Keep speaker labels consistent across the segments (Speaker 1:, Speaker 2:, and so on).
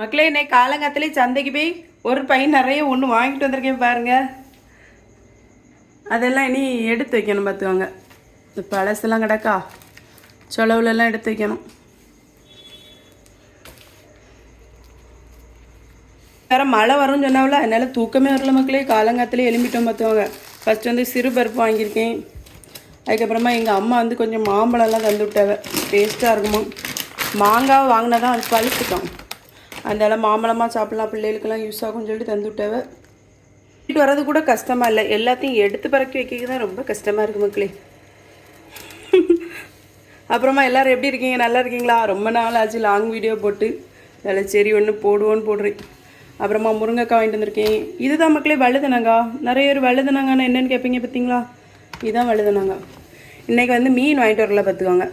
Speaker 1: மக்களே இன்னைக்கு காலங்காத்திலே சந்தைக்கு போய் ஒரு பையன் நிறைய ஒன்று வாங்கிட்டு வந்திருக்கேன் பாருங்கள் அதெல்லாம் இனி எடுத்து வைக்கணும் பார்த்துக்கோங்க இந்த பழசெல்லாம் கிடக்கா செலவுலலாம் எடுத்து வைக்கணும் வேறு மழை வரும்னு சொன்னாவில் அதனால் தூக்கமே வரல மக்களே காலங்காத்திலே எலும்பிட்டோம் பார்த்துவாங்க ஃபஸ்ட்டு வந்து சிறு பருப்பு வாங்கியிருக்கேன் அதுக்கப்புறமா எங்கள் அம்மா வந்து கொஞ்சம் மாம்பழம்லாம் தந்து விட்டாங்க டேஸ்ட்டாக இருக்குமா மாங்காய் வாங்கினா தான் அது பழுத்துட்டோம் அதனால் மாம்பழமாக சாப்பிட்லாம் பிள்ளைகளுக்கெல்லாம் யூஸ் ஆகும்னு சொல்லிட்டு தந்து விட்டாவ வீட்டு வர்றது கூட கஷ்டமாக இல்லை எல்லாத்தையும் எடுத்து பறக்கி வைக்க தான் ரொம்ப கஷ்டமாக இருக்குது மக்களே அப்புறமா எல்லோரும் எப்படி இருக்கீங்க நல்லா இருக்கீங்களா ரொம்ப நாள் ஆச்சு லாங் வீடியோ போட்டு அதில் சரி ஒன்று போடுவோன்னு போடுறேன் அப்புறமா முருங்கைக்காய் வாங்கிட்டு வந்திருக்கேன் இதுதான் மக்களே வழுதுனங்கா நிறைய பேர் வழுதுனாங்கண்ணா என்னென்னு கேட்பீங்க பார்த்தீங்களா இதுதான் வழுதுனாங்க இன்றைக்கி வந்து மீன் வாங்கிட்டு வரல பார்த்துக்கோங்க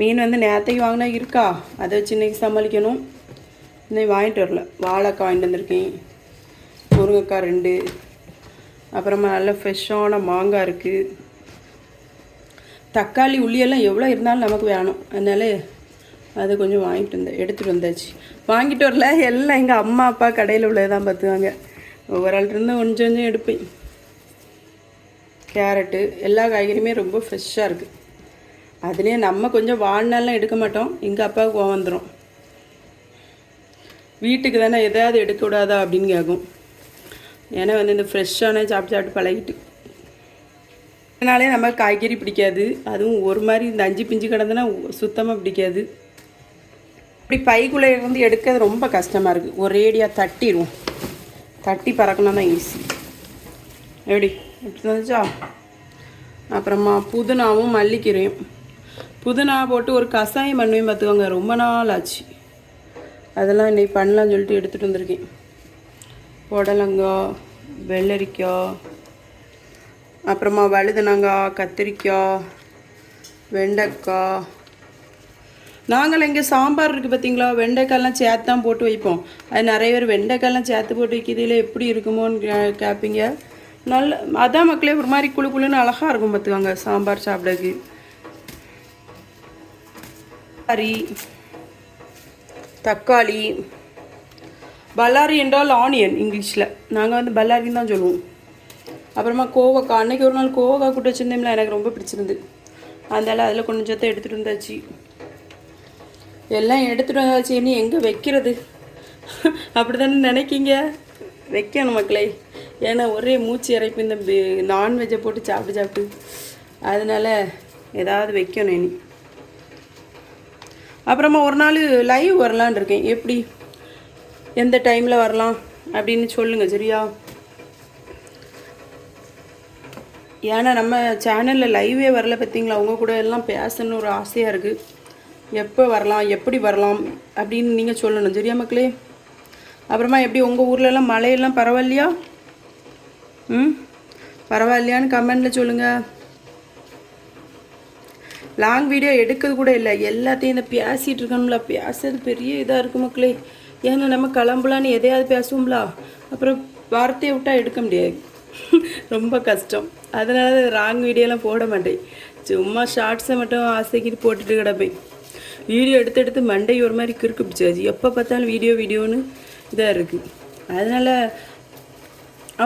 Speaker 1: மீன் வந்து நேரத்தைக்கு வாங்கினா இருக்கா அதை வச்சு இன்றைக்கி சமாளிக்கணும் இன்னும் வாங்கிட்டு வரல வாழைக்காய் வாங்கிட்டு வந்திருக்கேன் முருங்கைக்காய் ரெண்டு அப்புறமா நல்ல ஃப்ரெஷ்ஷான மாங்காய் இருக்குது தக்காளி உள்ளியெல்லாம் எவ்வளோ இருந்தாலும் நமக்கு வேணும் அதனால அது கொஞ்சம் வாங்கிட்டு வந்தேன் எடுத்துகிட்டு வந்தாச்சு வாங்கிட்டு வரல எல்லாம் எங்கள் அம்மா அப்பா கடையில் தான் பார்த்துவாங்க ஒவ்வொரு ஆள்கிட்டருந்து கொஞ்சம் கொஞ்சம் எடுப்பேன் கேரட்டு எல்லா காய்கறியுமே ரொம்ப ஃப்ரெஷ்ஷாக இருக்குது அதுலேயே நம்ம கொஞ்சம் வாழ்நாளெலாம் எடுக்க மாட்டோம் எங்கள் அப்பாவுக்கு வந்துடும் வீட்டுக்கு தானே எதாவது எடுக்கக்கூடாதா அப்படின்னு கேட்கும் ஏன்னா வந்து இந்த ஃப்ரெஷ்ஷான சாப்பிட்டு சாப்பிட்டு பழகிட்டு அதனாலே நம்ம காய்கறி பிடிக்காது அதுவும் ஒரு மாதிரி இந்த அஞ்சு பிஞ்சு கிடந்துன்னா சுத்தமாக பிடிக்காது இப்படி பைக்குள்ளே இருந்து எடுக்கிறது ரொம்ப கஷ்டமாக இருக்குது ஒரேடியாக தட்டிடுவோம் தட்டி பறக்கணும் தான் ஈஸி எப்படி எப்படி இருந்துச்சா அப்புறமா புதினாவும் மல்லிக்கீரையும் புதினா போட்டு ஒரு கஷாயம் பண்ணுவேன் பார்த்துக்கோங்க ரொம்ப நாள் ஆச்சு அதெல்லாம் இன்றைக்கி பண்ணலாம் சொல்லிட்டு எடுத்துகிட்டு வந்திருக்கேன் புடலங்காய் வெள்ளரிக்காய் அப்புறமா வழுதுனங்காய் கத்திரிக்காய் வெண்டைக்காய் நாங்கள் இங்கே சாம்பார் இருக்குது பார்த்தீங்களா வெண்டைக்காயெல்லாம் சேர்த்து தான் போட்டு வைப்போம் அது நிறைய பேர் வெண்டைக்காயெல்லாம் சேர்த்து போட்டு வைக்கிறதுல எப்படி இருக்குமோன்னு கேட்பீங்க நல்ல அதான் மக்களே ஒரு மாதிரி குழு குழுன்னு அழகாக இருக்கும் பார்த்துக்காங்க சாம்பார் சாப்பிடக்கு கறி தக்காளி பல்லாரி என்றால் ஆனியன் இங்கிலீஷில் நாங்கள் வந்து பல்லாரின்னு தான் சொல்லுவோம் அப்புறமா கோவக்காய் அன்னைக்கு ஒரு நாள் கோவக்காய் கூட்ட வச்சுருந்தேம்ல எனக்கு ரொம்ப பிடிச்சிருந்து அதனால் அதில் கொஞ்சத்தை எடுத்துகிட்டு வந்தாச்சு எல்லாம் எடுத்துகிட்டு வந்தாச்சு இன்னும் எங்கே வைக்கிறது அப்படி தானே நினைக்கிங்க வைக்கணும் மக்களே ஏன்னா ஒரே மூச்சு இறைப்பு இந்த நான்வெஜ்ஜை போட்டு சாப்பிட்டு சாப்பிட்டு அதனால் ஏதாவது வைக்கணும் இனி அப்புறமா ஒரு நாள் லைவ் வரலான் இருக்கேன் எப்படி எந்த டைமில் வரலாம் அப்படின்னு சொல்லுங்கள் சரியா ஏன்னா நம்ம சேனலில் லைவே வரல பார்த்தீங்களா அவங்க கூட எல்லாம் பேசணும்னு ஒரு ஆசையாக இருக்குது எப்போ வரலாம் எப்படி வரலாம் அப்படின்னு நீங்கள் சொல்லணும் சரியா மக்களே அப்புறமா எப்படி உங்கள் ஊர்லெலாம் மழையெல்லாம் பரவாயில்லையா ம் பரவாயில்லையான்னு கமெண்டில் சொல்லுங்கள் லாங் வீடியோ எடுக்கிறது கூட இல்லை எல்லாத்தையும் இந்த பேசிகிட்டு இருக்கணும்ல பேசுறது பெரிய இதாக இருக்கு மக்களே ஏன்னா நம்ம கிளம்பலான்னு எதையாவது பேசுவோம்லா அப்புறம் வார்த்தையை விட்டால் எடுக்க முடியாது ரொம்ப கஷ்டம் அதனால ராங் வீடியோலாம் போட மாட்டேன் சும்மா ஷார்ட்ஸை மட்டும் ஆசைக்கிட்டு போட்டுட்டு கிடப்பேன் வீடியோ எடுத்து எடுத்து மண்டை ஒரு மாதிரி கிறுக்கு பிடிச்சாச்சு எப்போ பார்த்தாலும் வீடியோ வீடியோன்னு இதாக இருக்குது அதனால்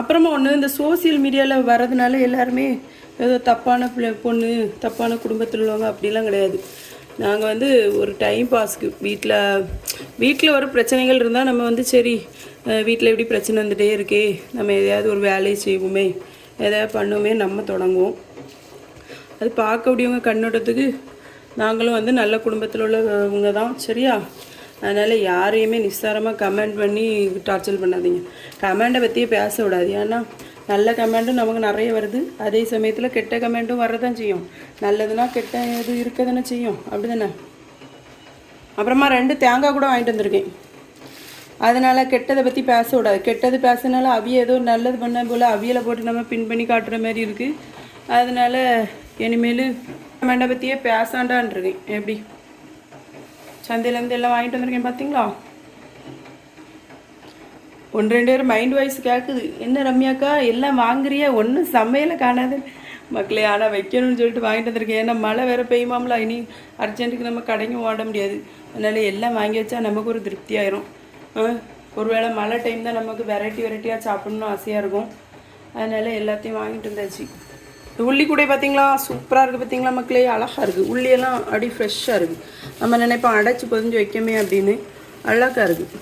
Speaker 1: அப்புறமா ஒன்று இந்த சோசியல் மீடியாவில் வரதுனால எல்லாருமே ஏதோ தப்பான பிள்ளை பொண்ணு தப்பான குடும்பத்தில் உள்ளவங்க அப்படிலாம் கிடையாது நாங்கள் வந்து ஒரு டைம் பாஸ்க்கு வீட்டில் வீட்டில் வர பிரச்சனைகள் இருந்தால் நம்ம வந்து சரி வீட்டில் எப்படி பிரச்சனை வந்துகிட்டே இருக்கே நம்ம எதையாவது ஒரு வேலையை செய்வோமே எதாவது பண்ணுவோமே நம்ம தொடங்குவோம் அது பார்க்கக்கூடியவங்க கண்ணோட்டத்துக்கு நாங்களும் வந்து நல்ல குடும்பத்தில் உள்ளவங்க தான் சரியா அதனால் யாரையுமே நிஸ்தாரமாக கமெண்ட் பண்ணி டார்ச்சர் பண்ணாதீங்க கமெண்டை பற்றியே பேச விடாது ஏன்னா நல்ல கமெண்ட்டும் நமக்கு நிறைய வருது அதே சமயத்தில் கெட்ட கமெண்ட்டும் வரதான் செய்யும் நல்லதுன்னா கெட்ட இது இருக்க செய்யும் அப்படி தானே அப்புறமா ரெண்டு தேங்காய் கூட வாங்கிட்டு வந்திருக்கேன் அதனால் கெட்டதை பற்றி பேசக்கூடாது கெட்டது பேசினாலும் அவிய ஏதோ நல்லது பண்ண போல் அவியலை போட்டு நம்ம பின் பண்ணி காட்டுற மாதிரி இருக்குது அதனால் இனிமேல் கமெண்டை பற்றியே பேசாண்டான் இருக்கேன் எப்படி சந்தையிலேருந்து எல்லாம் வாங்கிட்டு வந்திருக்கேன் பார்த்தீங்களா ஒன்று ரெண்டு பேர் மைண்ட் வாய்ஸ் கேட்குது என்ன ரம்யாக்கா எல்லாம் வாங்குறியா ஒன்றும் சமையலை காணாது மக்களே ஆனால் வைக்கணும்னு சொல்லிட்டு வாங்கிட்டு வந்திருக்கேன் ஏன்னா மழை வேறு பெய்யுமாம்லாம் இனி அர்ஜென்ட்டுக்கு நம்ம கடைக்கும் ஓட முடியாது அதனால் எல்லாம் வாங்கி வச்சா நமக்கு ஒரு திருப்தி ஆயிரும் ஒருவேளை மழை டைம் தான் நமக்கு வெரைட்டி வெரைட்டியாக சாப்பிட்ணுன்னு ஆசையாக இருக்கும் அதனால் எல்லாத்தையும் வாங்கிட்டு வந்தாச்சு உள்ளி கூட பார்த்தீங்களா சூப்பராக இருக்குது பார்த்தீங்களா மக்களே அழகாக இருக்குது உள்ளியெல்லாம் அப்படி ஃப்ரெஷ்ஷாக இருக்குது நம்ம நினைப்போம் அடைச்சி பொதிஞ்சு வைக்கமே அப்படின்னு அழகாக இருக்குது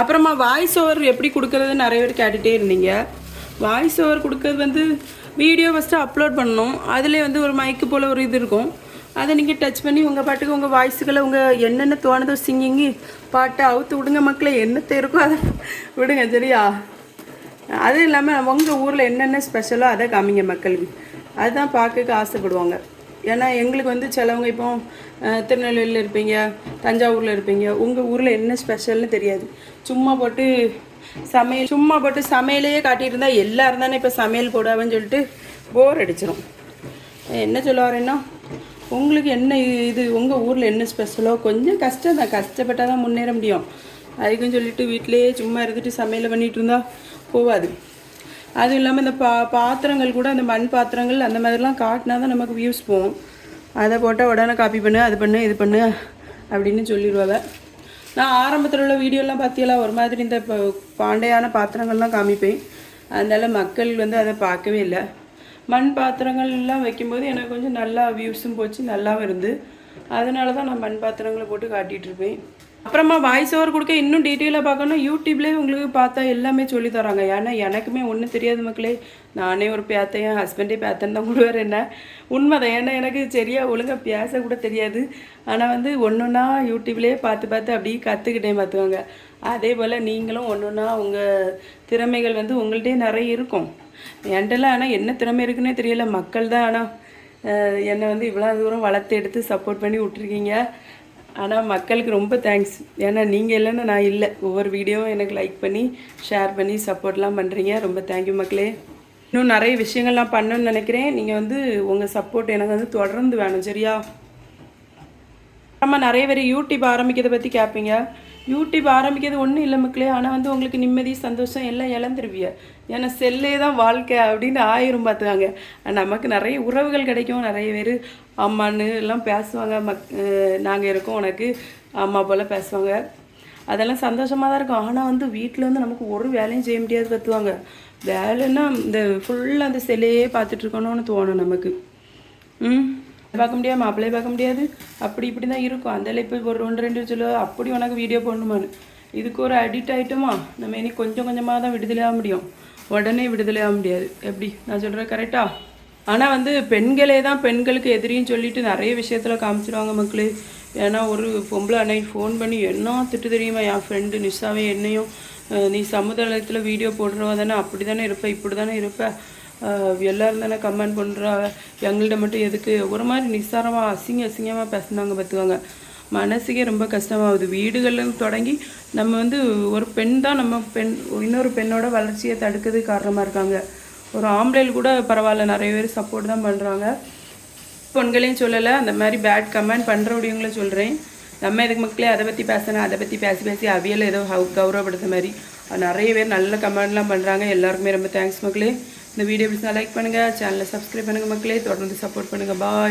Speaker 1: அப்புறமா வாய்ஸ் ஓவர் எப்படி கொடுக்கறது நிறைய பேர் கேட்டுகிட்டே இருந்தீங்க வாய்ஸ் ஓவர் கொடுக்கறது வந்து வீடியோ ஃபஸ்ட்டு அப்லோட் பண்ணணும் அதிலே வந்து ஒரு மைக்கு போல் ஒரு இது இருக்கும் அதை நீங்கள் டச் பண்ணி உங்கள் பாட்டுக்கு உங்கள் வாய்ஸுகளை உங்கள் என்னென்ன தோணுதோ சிங்கிங்கு பாட்டை அவுத்து விடுங்க மக்களை என்னத்தை இருக்கோ அதை விடுங்க சரியா அதுவும் இல்லாமல் உங்கள் ஊரில் என்னென்ன ஸ்பெஷலோ அதை காமிங்க மக்களுக்கு அதுதான் பார்க்க ஆசைப்படுவாங்க ஏன்னா எங்களுக்கு வந்து சிலவங்க இப்போ திருநெல்வேலியில் இருப்பீங்க தஞ்சாவூரில் இருப்பீங்க உங்கள் ஊரில் என்ன ஸ்பெஷல்னு தெரியாது சும்மா போட்டு சமையல் சும்மா போட்டு சமையலையே இருந்தால் எல்லோரும் தானே இப்போ சமையல் போடாமன்னு சொல்லிட்டு போர் அடிச்சிடும் என்ன சொல்ல வரேன்னா உங்களுக்கு என்ன இது உங்கள் ஊரில் என்ன ஸ்பெஷலோ கொஞ்சம் கஷ்டம் தான் கஷ்டப்பட்டால் தான் முன்னேற முடியும் அதுக்குன்னு சொல்லிட்டு வீட்டிலேயே சும்மா இருந்துட்டு சமையல் பண்ணிகிட்டு இருந்தால் போகாது அதுவும் இல்லாமல் இந்த பா பாத்திரங்கள் கூட அந்த மண் பாத்திரங்கள் அந்த மாதிரிலாம் காட்டினா தான் நமக்கு வியூஸ் போகும் அதை போட்டால் உடனே காப்பி பண்ணு அது பண்ணு இது பண்ணு அப்படின்னு சொல்லிடுவாங்க நான் ஆரம்பத்தில் உள்ள வீடியோலாம் பார்த்தியெல்லாம் ஒரு மாதிரி இந்த பாண்டையான பாத்திரங்கள்லாம் காமிப்பேன் அதனால் மக்கள் வந்து அதை பார்க்கவே இல்லை மண் பாத்திரங்கள்லாம் வைக்கும்போது எனக்கு கொஞ்சம் நல்லா வியூஸும் போச்சு நல்லாவும் இருந்து அதனால தான் நான் மண் பாத்திரங்களை போட்டு காட்டிகிட்ருப்பேன் அப்புறமா வாய்ஸ் ஓவர் கொடுக்க இன்னும் டீட்டெயிலாக பார்க்கணும் யூடியூப்லேயே உங்களுக்கு பார்த்தா எல்லாமே சொல்லி தராங்க ஏன்னா எனக்குமே ஒன்றும் தெரியாது மக்களே நானே ஒரு பேத்தையும் என் ஹஸ்பண்டே பேத்தன் தான் கொடுவார் என்ன உண்மைதான் ஏன்னா எனக்கு சரியாக ஒழுங்காக பேச கூட தெரியாது ஆனால் வந்து ஒன்று ஒன்றா யூடியூப்லேயே பார்த்து பார்த்து அப்படியே கற்றுக்கிட்டே பார்த்துக்கோங்க அதே போல் நீங்களும் ஒன்று ஒன்றா உங்கள் திறமைகள் வந்து உங்கள்கிட்டே நிறைய இருக்கும் என்கிட்டலாம் ஆனால் என்ன திறமை இருக்குன்னே தெரியல மக்கள் தான் ஆனால் என்னை வந்து இவ்வளோ தூரம் வளர்த்து எடுத்து சப்போர்ட் பண்ணி விட்ருக்கீங்க ஆனால் மக்களுக்கு ரொம்ப தேங்க்ஸ் ஏன்னா நீங்கள் இல்லைன்னா நான் இல்லை ஒவ்வொரு வீடியோவும் எனக்கு லைக் பண்ணி ஷேர் பண்ணி சப்போர்ட்லாம் பண்ணுறீங்க ரொம்ப தேங்க்யூ மக்களே இன்னும் நிறைய விஷயங்கள்லாம் பண்ணணும்னு நினைக்கிறேன் நீங்கள் வந்து உங்கள் சப்போர்ட் எனக்கு வந்து தொடர்ந்து வேணும் சரியா நம்ம நிறைய பேர் யூடியூப் ஆரம்பிக்கிறத பற்றி கேட்பீங்க யூடியூப் ஆரம்பிக்கிறது ஒன்றும் இல்லை மக்களே ஆனால் வந்து உங்களுக்கு நிம்மதி சந்தோஷம் எல்லாம் இழந்துருவிய ஏன்னா செல்லே தான் வாழ்க்கை அப்படின்னு ஆயிரம் பார்த்துக்காங்க நமக்கு நிறைய உறவுகள் கிடைக்கும் நிறைய பேர் அம்மான்னு எல்லாம் பேசுவாங்க மக் நாங்கள் இருக்கோம் உனக்கு அம்மா போல் பேசுவாங்க அதெல்லாம் சந்தோஷமாக தான் இருக்கும் ஆனால் வந்து வீட்டில் வந்து நமக்கு ஒரு வேலையும் செய்ய முடியாது கற்றுவாங்க வேலைன்னா இந்த ஃபுல்லாக அந்த செல்லையே பார்த்துட்ருக்கணும்னு தோணும் நமக்கு ம் பார்க்க முடியாமல் மாப்பிள்ளையை பார்க்க முடியாது அப்படி இப்படி தான் இருக்கும் அந்த இப்போ ஒரு ஒன்று ரெண்டு சொல்லுவா அப்படி உனக்கு வீடியோ போடணுமான்னு இதுக்கு ஒரு அடிக்ட் ஆகிட்டோமா நம்ம இனி கொஞ்சம் கொஞ்சமாக தான் விடுதலை ஆக முடியும் உடனே விடுதலை ஆக முடியாது எப்படி நான் சொல்கிறேன் கரெக்டாக ஆனால் வந்து பெண்களே தான் பெண்களுக்கு எதிரின்னு சொல்லிட்டு நிறைய விஷயத்தில் காமிச்சிடுவாங்க மக்களே ஏன்னா ஒரு பொம்பளை அன்னைக்கு ஃபோன் பண்ணி என்ன திட்டு தெரியுமா என் ஃப்ரெண்டு நிஷாவே என்னையும் நீ சமுதாயத்தில் வீடியோ போடுறவ தானே அப்படி தானே இருப்பேன் இப்படி தானே இருப்பேன் எல்லோரும் தானே கமெண்ட் பண்ணுறா எங்கள்கிட்ட மட்டும் எதுக்கு ஒரு மாதிரி நிசாரமாக அசிங்க அசிங்கமாக பேசினாங்க பார்த்துக்காங்க மனசுக்கே ரொம்ப கஷ்டமாகுது வீடுகள்லேருந்து தொடங்கி நம்ம வந்து ஒரு பெண் தான் நம்ம பெண் இன்னொரு பெண்ணோட வளர்ச்சியை தடுக்கிறது காரணமாக இருக்காங்க ஒரு ஆம்பளையில் கூட பரவாயில்ல நிறைய பேர் சப்போர்ட் தான் பண்ணுறாங்க பெண்களையும் சொல்லலை அந்த மாதிரி பேட் கமெண்ட் பண்ணுறவடியவங்களும் சொல்கிறேன் நம்ம எதுக்கு மக்களே அதை பற்றி பேசினா அதை பற்றி பேசி பேசி அவியல் ஏதோ கௌரவப்படுத்த மாதிரி நிறைய பேர் நல்ல கமெண்ட்லாம் பண்ணுறாங்க எல்லாருக்குமே ரொம்ப தேங்க்ஸ் மக்களே இந்த வீடியோ பிடிச்சா லைக் பண்ணுங்கள் சேனலை சப்ஸ்கிரைப் பண்ணுங்கள் மக்களே தொடர்ந்து சப்போர்ட் பண்ணுங்கள் பாய்